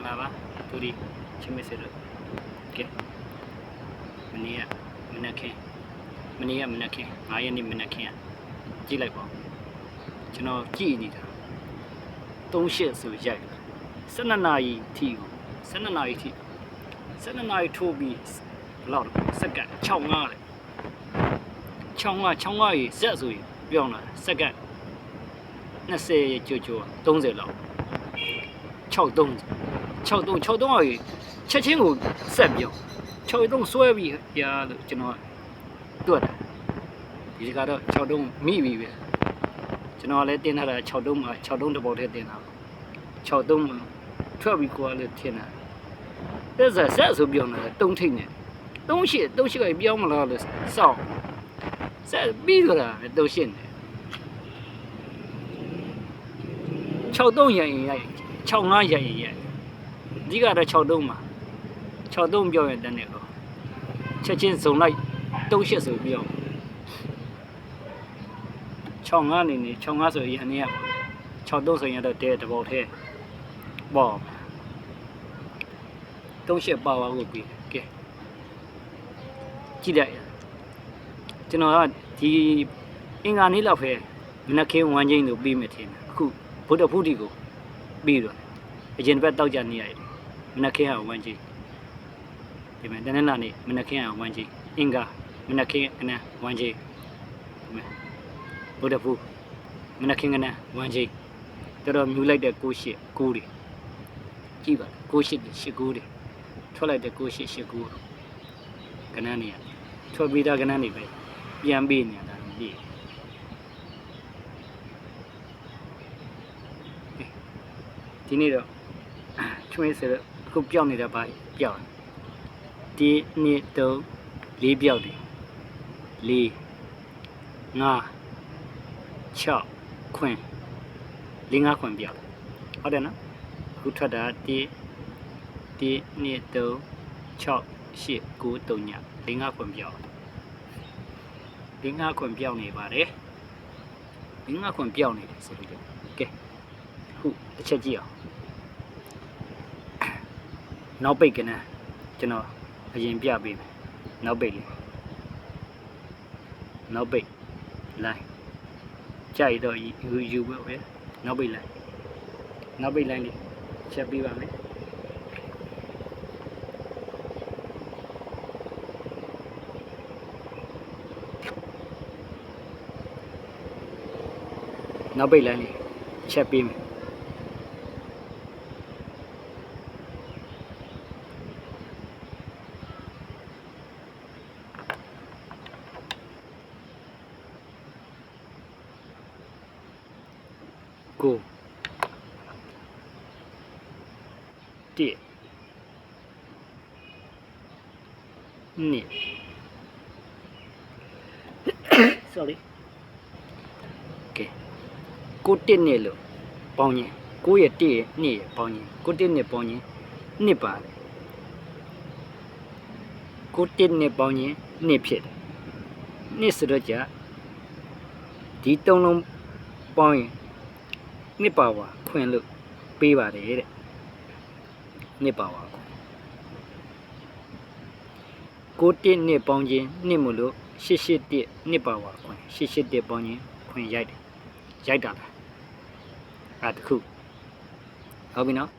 င်္ဂလာပါသူဒီချင်းမစ်စလို့ကဲမနေ့ကမနက်ခင်းမနေ့ကမနက်ခင်း9ရက်နေ့မနက်ခင်းကကြည့်လိုက်ပါဦးကျွန်တော်ကြည့်နေတာ3ရှစ်ဆိုရိုက်12နာရီထီကို12နာရီထီ12နာရီထိုးပြီးဘယ်လောက်လဲစက္ကန့်65လေ65 65ရေဇက်ဆိုရင်ပြောင်းလာစက္ကန့်20ကျော်ကျော်30လောက်63 63 63အော်ချက်ချင်းကိုဆက်ပြော63ဆွဲပြီးရာလို့ကျွန်တော်တွက်တာဒီတကတော့63မိပြီပဲကျွန်တော်လည်းတင်ထားတာ63မှာ63တစ်ပေါက်တည်းတင်တာ63မှာထွက်ပြီးကိုယ်ကလည်းထင်တာတက်ဆက်ဆက်ဆိုပြောနေတာတုံးထိတ်နေတုံးရှိတုံးရှိကပြောင်းမလားလို့စောင့်ဆက်ပြီးတော့တာတုံးရှိနေ63ရရင်ရိုက်65ရရင်ရိုက်အ ဓိကတော့6တုံးမှာ6တုံးပြောရင်တန်းနေတော့ချက်ချင်းဇုံလိုက်38ဆိုပြော65နေနေ65ဆိုရင်အနေရ6တုံးဆိုရင်တော့တဲတဘောထဲပေါ့38ပါဝါကိုပြီးကဲကြည့်လိုက်ကျွန်တော်ကဒီအင်္ဂါနေ့လောက်ပဲမနက်ခင်းဝမ်းချင်းတို့ပြီးမှထင်တယ်အခုဗုဒ္ဓဖူးတီကိုပြီးတော့အရင်ဘက်တောက်ကြနေရတယ် မနက်ခင်းအောင်ဝမ်းကြီးဒီမဲ့တနင်္လာနေ့မနက်ခင်းအောင်ဝမ်းကြီးအင်္ဂါမနက်ခင်းကနန်းဝမ်းကြီးဒီမဲ့ဘုဒ္ဓဖူးမနက်ခင်းကနန်းဝမ်းကြီးတော်တော်မြူလိုက်တဲ့ကိုရှစ်ကိုတွေကြည့်ပါကိုရှစ်ရှစ်ကိုတွေထွက်လိုက်တဲ့ကိုရှစ်ရှစ်ကိုကနန်းနေရထွက်ပြီးသားကနန်းနေပဲပြန်ပြီးနေတာပြီးဒီနေ့တော့ချွေးဆိုတော့အ ခုပြောင်းနေတဲ့ဘာပြောင်းဒီနှစ်တော့လေးပြောက်တယ်လေးငါ6ခွင်လေးငါခွင်ပြောက်ဟုတ်တယ်နော်အခုထွက်တာဒီဒီနှစ်တော့6 8 9 3ညလေးငါခွင်ပြောက်လေးငါခွင်ပြောက်နေပါတယ်လေးငါခွင်ပြောက်နေတယ်ဆိုလို့ကဲအခုတစ်ချက်ကြည့်အောင် နောက်ပိတ်ကနန်းကျွန်တော်အရင်ပြပေးမယ်နောက်ပိတ်လေးနောက်ပိတ်လိုင်းကြိုက်တော့ယူယူပဲပဲနောက်ပိတ်လိုင်းနောက်ပိတ်လိုင်းလေးချက်ပေးပါမယ်နောက်ပိတ်လိုင်းလေးချက်ပေးမယ် ကိုတစ်နှစ် sorry ကဲကိုတစ်နှစ်လို့ပေါင်းရင်ကိုရဲ့တစ်ရဲ့နှစ်ရဲ့ပေါင်းရင်ကိုတစ်နှစ်ပေါင်းရင်နှစ်ပါတယ်ကိုတစ်နှစ်ပေါင်းရင်နှစ်ဖြစ်တယ်နှစ်ဆိုတော့じゃဒီသုံးလုံးပေါင်းရင်နှစ်ပါဝါခွင်လို့ပေးပါတယ်တဲ့နှစ်ပါဝါခွင်ကိုတစ်နှစ်ပေါင်းခြင်းနှစ်မို့လို့ 881နှစ်ပါဝါခွင်881ပေါင်းခြင်းခွင်ရိုက်တယ်ရိုက်တာလားအဲတခုဟုတ်ပြီနော်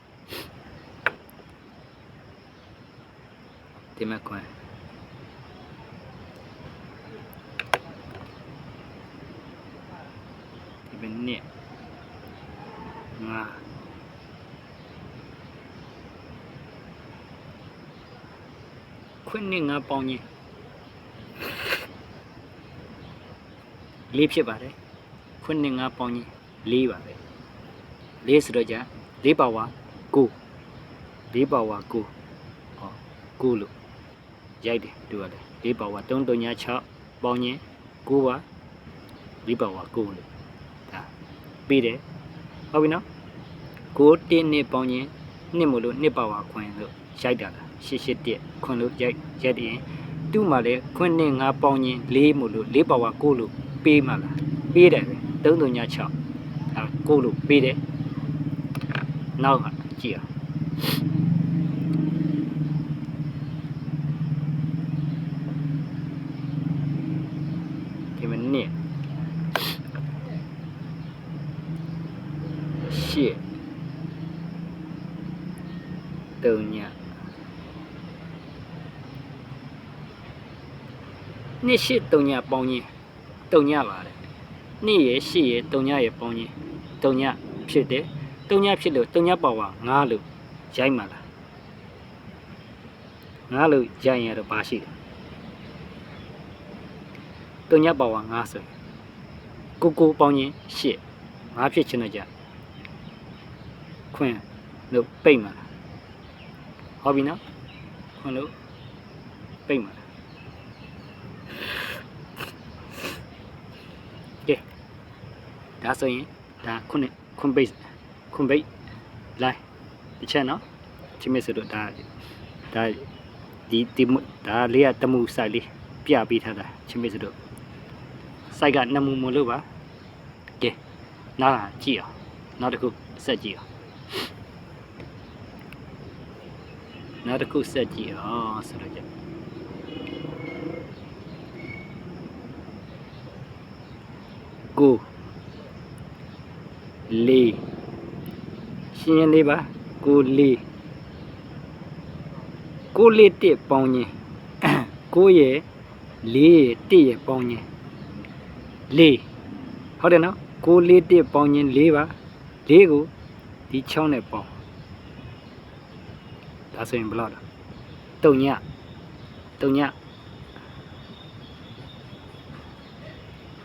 ဒီမဲ့ခွင်ဒီမဲ့နှစ်ငါခွင့်နဲ့ငါပေါင်းချင်း လေးဖြစ်ပါတယ်ခွင့်နဲ့ငါပေါင်းချင်းလေးပါပဲလေးဆိုတော့じゃလေးပါဝါကိုလေးပါဝါကိုဟောကိုလို့ရိုက်တယ်တူရတယ်လေးပါဝါ3 3 6ပေါင်းချင်း9ပါလေးပါဝါကိုလို့ဒါပြီးတယ်ဟုတ်ပြီနော်ကိုတင်းနှစ်ပေါင်းရင်နှစ်မို့လို့နှစ်ပါဝါခွင်လို့ရိုက်တာလား881ခွင်လို့ရိုက်ရိုက်တယ်သူ့မှာလည်းခွင်နဲ့ငါပေါင်းရင်4မို့လို့4ပါဝါ9လို့ pi mà là pi đấy tướng từ nhà chợ. À cô lục pi đấy. Nó là chia thì mình nè. Xịa từ nhà. Nên xịa từ nhà bao nhiêu? တုံညပါတဲ့နှစ်ရရှိရတုံညရပေါင်းခြင်းတုံညဖြစ်တယ်တုံညဖြစ်လို့တုံညပါဝါ9လို့ရိုက်မှာလား9လို့ရိုက်ရင်တော့ပါရှိတယ်တုံညပါဝါ9ဆိုရင်ကိုကိုပေါင်းခြင်းရှစ်9ဖြစ်ခြင်းတော့ကြခွင်လို့ပိတ်မှာလားဟုတ်ပြီနော်ခွင်လို့ပိတ်မှာလား ကဲဒါဆိုရင်ဒါခုနှစ်ခွန်ပိတ်ခွန်ပိတ်လိုက်တစ်ချက်နော်ချင်းမစတို့ဒါဒါဒီဒီမဒါလေးကတမှုစိုက်လေးပြပေးထားတာချင်းမစတို့စိုက်ကနှစ်မှုမလို့ပါကဲနောက်လာကြည့်အောင်နောက်တစ်ခုဆက်ကြည့်အောင်နောက်တစ်ခုဆက်ကြည့်အောင်ဆိုတော့ ကြကိုလေးရှင်းရင်းလေးပါကိုလေးကိုလေးတစ်ပေါင်းခြင်းကိုရဲ့လေးရဲ့တစ်ရဲ့ပေါင်းခြင်းလေးဟုတ်တယ်နော်ကိုလေးတစ်ပေါင်းခြင်းလေးပါလေးကိုဒီ6နဲ့ပေါင်းဒါဆိုရင်ဘယ်လောက်လဲတုံညတုံည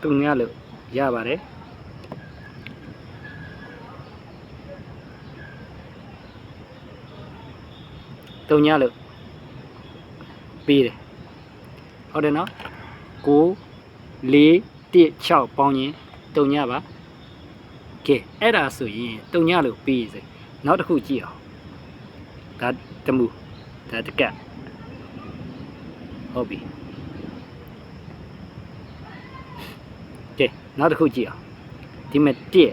တုံညလို့ ရပါတယ်တုံညလို့ပြီးတယ်ဟုတ်တယ်နော်9 4 1 6ပေါင်းရင်တုံညပါကဲအဲ့ဒါဆိုရင်တုံညလို့ပြီးစေနောက်တစ်ခုကြည့်အောင်ဒါတမှုဒါတကက်ဟုတ်ပြီကဲ နောက်တစ်ခုကြည့်အောင်ဒီမဲ့တစ်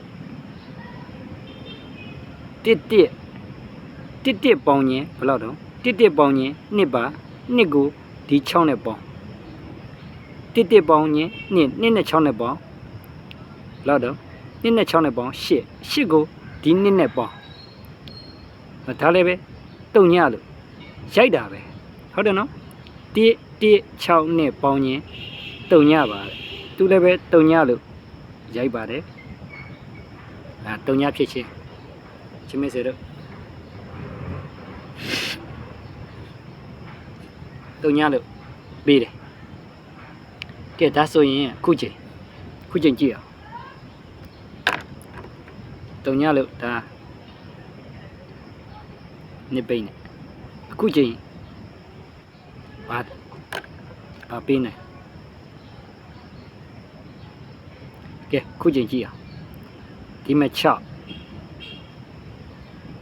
တစ်တစ်တစ်တစ်ပေါင်းရင်ဘယ်လောက်တော့တစ်တစ်ပေါင်းရင်နှစ်ပါနှစ်ကိုဒီ6နဲ့ပေါင်းတစ်တစ်ပေါင်းရင်နှစ်နှစ်နဲ့6နဲ့ပေါင်းဘယ်လောက်တော့နှစ်နဲ့6နဲ့ပေါင်း8 8ကိုဒီနှစ်နဲ့ပေါင်းဒါလည်းပဲတုံညလို့ရိုက်တာပဲဟုတ်တယ်နော်1 1 6နဲ့ပေါင်းရင်တုံညပါတဲ့သူလည်းပဲတုံညလို့ ရိုက်ပါတယ်အဲတုံညဖြစ်ချင်းချင်းမစေတော့တုံညလို့ပြီးတယ်ကဲဒါဆိုရင်အခုချိန်အခုချိန်ကြည့်အောင်တုံညလို့ဒါနှစ်ပိတ်နဲ့အခုချိန်ဘာဘာပေးနေ ကဲအခုချိန်ကြည့်အောင်ဒီမဲ့6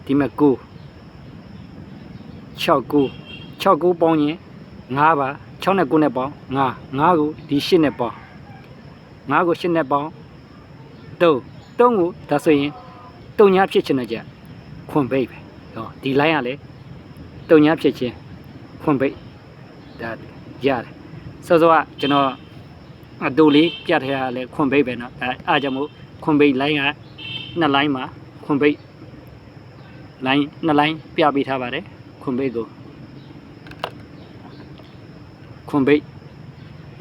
ဒီမဲ့9 6 9 6 9ပေါင်းရင်5ပါ6နဲ့9နဲ့ပေါင်း5 5ကိုဒီ8နဲ့ပေါင်း5ကို8နဲ့ပေါင်း3 3ကိုဒါဆိုရင်3ညာဖြစ်ချင်တဲ့ကြခွန်ပိတ်ပဲဟောဒီ line ကလည်းတုံညာဖြစ်ချင်းဖွင့်ပိတ်ဒါရတယ်စောစောကကျွန်တော် အတူလေးပြတ်ထရလဲခွန်ဘိတ်ပဲနော်အဲအားကြောင့်မို့ခွန်ဘိတ်လိုင်းကနှစ်လိုင်းမှာခွန်ဘိတ်လိုင်းနှစ်လိုင်းပြပေးထားပါတယ်ခွန်ဘိတ်ကိုခွန်ဘိတ်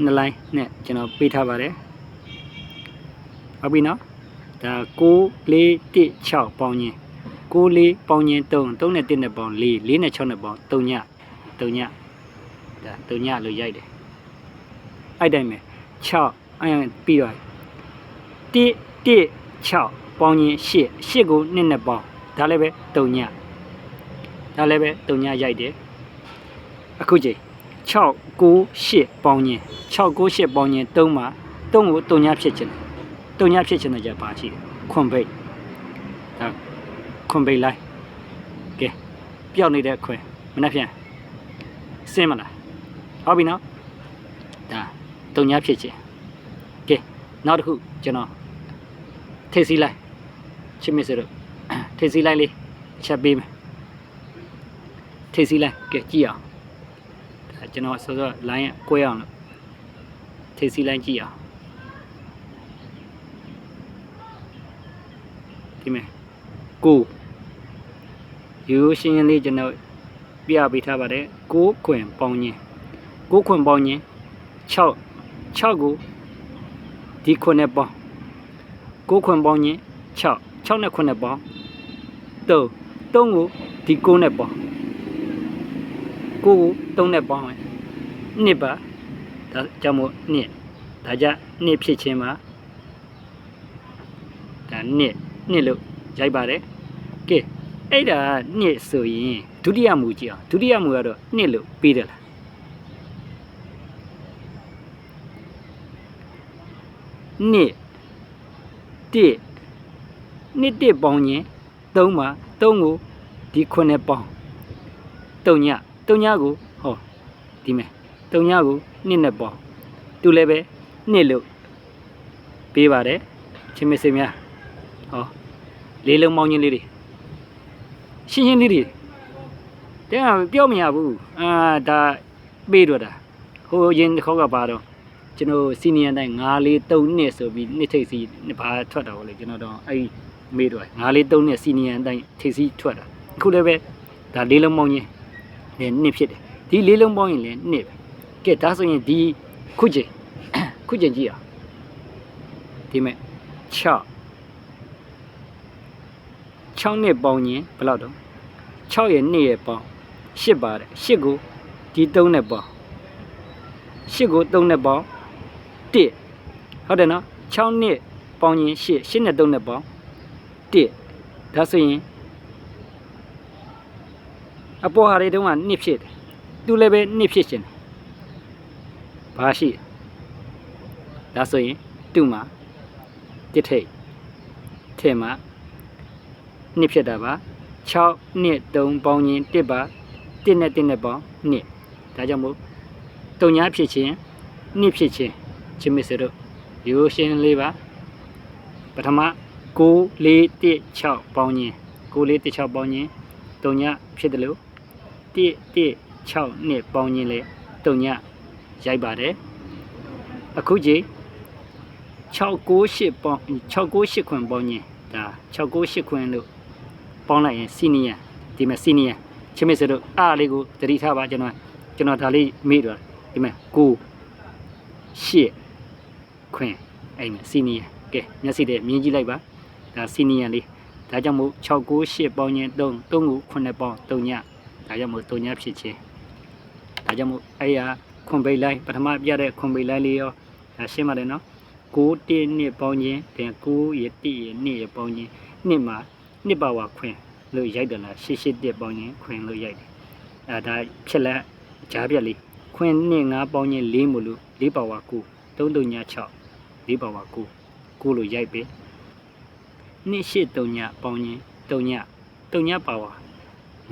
နှစ်လိုင်းနဲ့ကျွန်တော်ပေးထားပါတယ်ဟုတ်ပြီနော်ဒါ6 4 1 6ပေါင်းခြင်း6 4ပေါင်းခြင်း3 3နဲ့1နဲ့ပေါင်း4 4နဲ့6နဲ့ပေါင်း3ည3ညဒါ3ညလို့ရိုက်တယ်အဲ့တိုင်းပဲ 6အဲ့ပြီးတော့1 1 6ပေါင်းရင်8 8ကို2နဲ့ပေါင်းဒါလည်းပဲ3ညဒါလည်းပဲ3ညရိုက်တယ်အခုချိန်6 9 8ပေါင်းရင်6 9 8ပေါင်းရင်3မှာ3ကို3ညဖြစ်ချင်တယ်3ညဖြစ်ချင်တဲ့ကြပါရှိတယ်ခွန်ပိတ်ဒါခွန်ပိတ်လိုက်ကဲပျောက်နေတဲ့ခွင်မနှက်ဖြန်စင်းမလားဟုတ်ပြီနော်ဒါ တုံညာဖြစ်ချင်းကဲနောက်တစ်ခုကျွန်တော်ထိတ်စီလိုက်ချစ်မစ်စတို့ထိတ်စီလိုက်လေးချက်ပေးမယ်ထိတ်စီလိုက်ကဲကြည့်အောင်ဒါကျွန်တော်စောစော line ကွဲအောင်လို့ထိတ်စီလိုက်ကြည့်အောင်ဒီမဲ့ကိုရိုးရိုးရှင်းရှင်းလေးကျွန်တော်ပြပေးထားပါတယ်6ခွင်ပေါင်းခြင်း6ခွင်ပေါင်းခြင်း6 6ကိုဒီခွင်နဲ့ပေါင်း6ခွင်ပေါင်းခြင်း6 6နဲ့ခွင်နဲ့ပေါင်း3 3ကိုဒီ9နဲ့ပေါင်း9ကို3နဲ့ပေါင်းမယ်နှစ်ပါဒါကြောင့်မို့နှစ်ဒါကြနှစ်ဖြစ်ခြင်းမှာဒါနှစ်နှစ်လို့ရိုက်ပါတယ်ကဲအဲ့ဒါနှစ်ဆိုရင်ဒုတိယမူကြည့်အောင်ဒုတိယမူကတော့နှစ်လို့ပြီးတယ်လား နှစ်တစ်နှစ်တစ်ပေါင်းရင်3မှာ3ကိုဒီ9နဲ့ပေါင်း3ည3ညကိုဟောဒီမဲ့3ညကိုနှစ်နဲ့ပေါင်းသူလည်းပဲနှစ်လို့ပေးပါတယ်ချင်းမစင်များဟောလေးလုံးပေါင်းခြင်းလေးတွေရှင်းရှင်းလေးတွေတဲ့ကပြောမရဘူးအာဒါပေးတော့တာဟိုရင်တစ်ခေါက်ကပါတော့ ကျွန်တော်စီနီယံတိုင်း9လေး3နှစ်ဆိုပြီးနှစ်ထိပ်စီဘာထွက်တာပေါ့လေကျွန်တော်တော့အဲ့မေးတော့9လေး3နှစ်စီနီယံတိုင်းထိပ်စီထွက်တာအခုလည်းပဲဒါလေးလုံးပေါင်းခြင်းလည်းနှစ်ဖြစ်တယ်ဒီလေးလုံးပေါင်းရင်လည်းနှစ်ပဲကဲဒါဆိုရင်ဒီခုချိန်ခုချိန်ကြည့်အောင်ဒီမဲ့6 6နှစ်ပေါင်းရင်ဘယ်လောက်တော့6ရဲ့2ရဲ့ပေါင်း8ပါတယ်8ကိုဒီ3နဲ့ပေါင်း8ကို3နဲ့ပေါင်း 1ဟုတ်တယ်နော်6နှစ်ပေါင်းရင်8 8နဲ့3နဲ့ပေါင်း1ဒါဆိုရင်အပေါ်ဟာတွေတုန်းကနှစ်ဖြစ်တယ်သူလည်းပဲနှစ်ဖြစ်ရှင်တယ်ဘာရှိလဲဒါဆိုရင်တူမှာတစ်ထိတ်ထဲမှာနှစ်ဖြစ်တာပါ6နှစ်3ပေါင်းရင်1ပါ1နဲ့1နဲ့ပေါင်းနှစ်ဒါကြောင့်မို့တုံညာဖြစ်ခြင်းနှစ်ဖြစ်ခြင်း ချင်းမစတို့ရိုးရှင်းလေးပါပထမ6 4 1 6ပေါင်းရင်6 4 1 6ပေါင်းရင်တုံညာဖြစ်တယ်လို့1 1 6နှစ်ပေါင်းရင်လေတုံညာရိုက်ပါတယ်အခုကြည့်6 9 8ပေါင်း6 9 8ခွင်ပေါင်းရင်ဒါ6 9 8ခွင်လို့ပေါင်းလိုက်ရင်စီနီယံဒီမဲ့စီနီယံချင်းမစတို့အားလေးကိုတတိထားပါကျွန်တော်ကျွန်တော်ဒါလေးမေ့တော့ဒီမဲ့ကိုရှစ် ခွင်အဲ့မဲ့စီနီယံကဲမျက်စိတည်းမြင်ကြည့်လိုက်ပါဒါစီနီယံလေးဒါကြောင့်မို့6 9 8ပေါင်းရင်3 3ကို9ပေါင်း3ညဒါကြောင့်မို့3ညဖြစ်ချင်းဒါကြောင့်မို့အဲ့ရခွန်ပိတ်လိုက်ပထမပြတဲ့ခွန်ပိတ်လိုက်လေးရောဒါရှင်းပါတယ်နော်6 1နှစ်ပေါင်းခြင်းပြန်9ရ1ရ2ရပေါင်းခြင်းနှစ်မှာနှစ်ပါဝါခွင်လို့ရိုက်တယ်လားရှစ်ရှစ်တက်ပေါင်းရင်ခွင်လို့ရိုက်တယ်အဲဒါဖြစ်လက်ကြားပြက်လေးခွင်နှစ်ငါးပေါင်းရင်၄မလို့၄ပါဝါ9 3 3ည6 ၄ပါဝါ9 9လို့ရိုက်ပဲနှစ်ရှစ်3ညပေါင်းရင်3ည3ညပါဝါ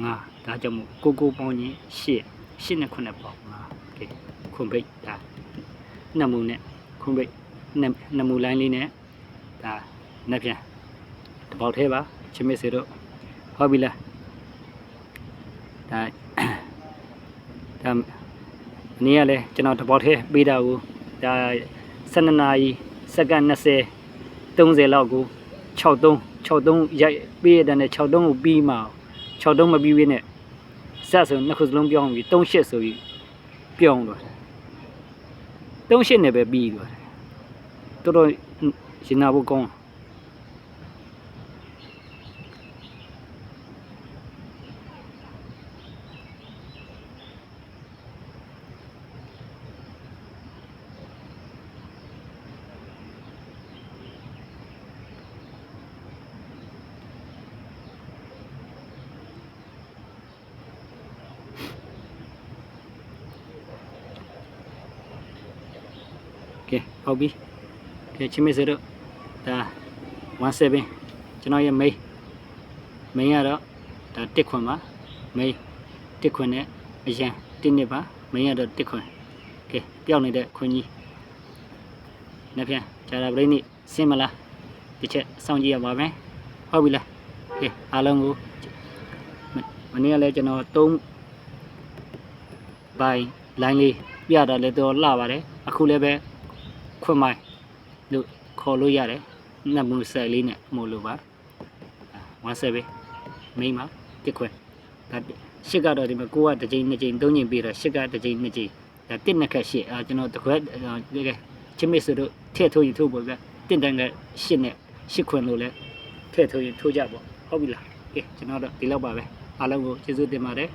9ဒါကြောင့်မို့ကိုကိုပေါင်းရင်8 8နဲ့9နဲ့ပေါင်း9ကဲခွန်ဘိတ်ဒါနှစ်မူနဲ့ခွန်ဘိတ်နှစ်နှစ်မူလိုင်းလေးနဲ့ဒါနှစ်ပြန်တပေါက်သေးပါချင်းမစေတို့ဟုတ်ပြီလားဒါဒါနေ့ကလည်းကျွန်တော်တပေါက်သေးပေးတာကိုဒါ 12နာရီစက္ကန့်20 30လောက်ကို63 63ရိုက်ပေးရတဲ့63ကိုပြီးမှ63မပြီးဘဲနဲ့စက်ဆိုနှစ်ခုစလုံးပြောင်းပြီး38ဆိုပြီးပြောင်းတော့38နဲ့ပဲပြီးသွားတယ်တော်တော်ရင်နာဖို့ကောင်း ကဲဟုတ်ပြီကဲချင်းမေစတော့ဒါ17ကျွန်တော်ရဲ့ main main ကတော့ဒါတစ်ခွန်ပါ main တစ်ခွန်နဲ့အရန်တစ်နှစ်ပါ main ကတော့တစ်ခွန်ကဲပြောင်းနေတဲ့ခွန်ကြီးနှစ်ပြန်ဂျာတာပရိနိစင်မလားတစ်ချက်စောင့်ကြည့်ရပါမယ်ဟုတ်ပြီလားကဲအားလုံးကိုမနေ့ကလည်းကျွန်တော်3ဘိုင်လိုင်းလေးပြတာလည်းတော့လှပါတယ်အခုလည်းပဲ ခွင့်မိုင်းလို့ခေါ်လို့ရတယ်နတ်မှုဆက်လေးနဲ့မို့လို့ပါ17မိန်းမတစ်ခွင့်ကဒါရှစ်ကတော့ဒီမှာကိုကတစ်ချိန်နှစ်ချိန်သုံးချိန်ပြီးတော့ရှစ်ကတစ်ချိန်နှစ်ချိန်ဒါတစ်နှစ်ခက်ရှစ်အာကျွန်တော်တစ်ခွက်ဒီကချင်းမစ်ဆိုတို့ထည့်ထိုးရင်ထိုးပေါ့ဗျတစ်တန်ကရှစ်နဲ့ရှစ်ခွင်လို့လဲထည့်ထိုးရင်ထိုးကြပေါ့ဟုတ်ပြီလားကဲကျွန်တော်တော့ဒီလောက်ပါပဲအားလုံးကိုကျေးဇူးတင်ပါတယ်